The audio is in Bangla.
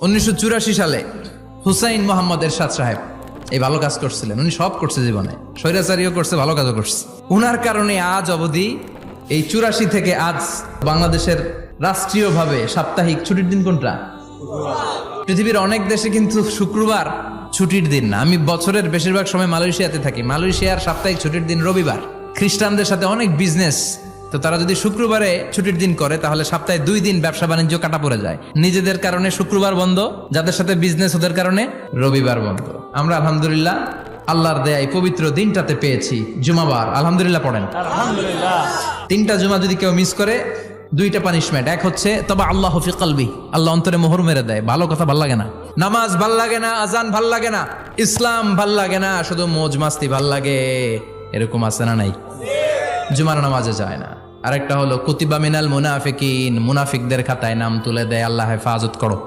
উনিশশো চুরাশি সালে হুসাইন মোহাম্মদ এরশাদ সাহেব এই ভালো কাজ করছিলেন। উনি সব করছে জীবনে। স্বৈরাচারীও করছে, ভালো কাজও করছে। উনার কারণে আজ অবধি এই চুরাশি থেকে আজ বাংলাদেশের রাষ্ট্রীয়ভাবে সাপ্তাহিক ছুটির দিন কোনটা? পৃথিবীর অনেক দেশে কিন্তু শুক্রবার ছুটির দিন না। আমি বছরের বেশিরভাগ সময় মালয়েশিয়াতে থাকি। মালয়েশিয়ার সাপ্তাহিক ছুটির দিন রবিবার। খ্রিস্টানদের সাথে অনেক বিজনেস তো তারা যদি শুক্রবারে ছুটির দিন করে তাহলে সপ্তাহে দুই দিন ব্যবসা বাণিজ্য কাটা পড়ে যায়। নিজেদের কারণে শুক্রবার বন্ধ যাদের সাথে বিজনেস ওদের কারণে রবিবার বন্ধ। আমরা আলহামদুলিল্লাহ আল্লাহর দেয় পবিত্র দিনটাতে পেয়েছি জুমাবার। আলহামদুলিল্লাহ পড়েন। তিনটা জুমা যদি কেউ মিস করে দুইটা পানিশমেন্ট এক হচ্ছে তবে আল্লাহ হফি কালবি। আল্লাহ অন্তরে মোহর মেরে দেয়। ভালো কথা ভালো লাগে না। নামাজ ভালো লাগে না আজান ভালো লাগে না। ইসলাম ভালো লাগে না শুধু মোজ মাস্তি ভালো লাগে। এরকম আছে না নাই? জুমার নামাজে যায় না। আরেকটা হলো কুতিবা মিনাল মুনাফিকিন মুনাফিকদের খাতায় নাম তুলে দেয় আল্লাহ হেফাজত করো।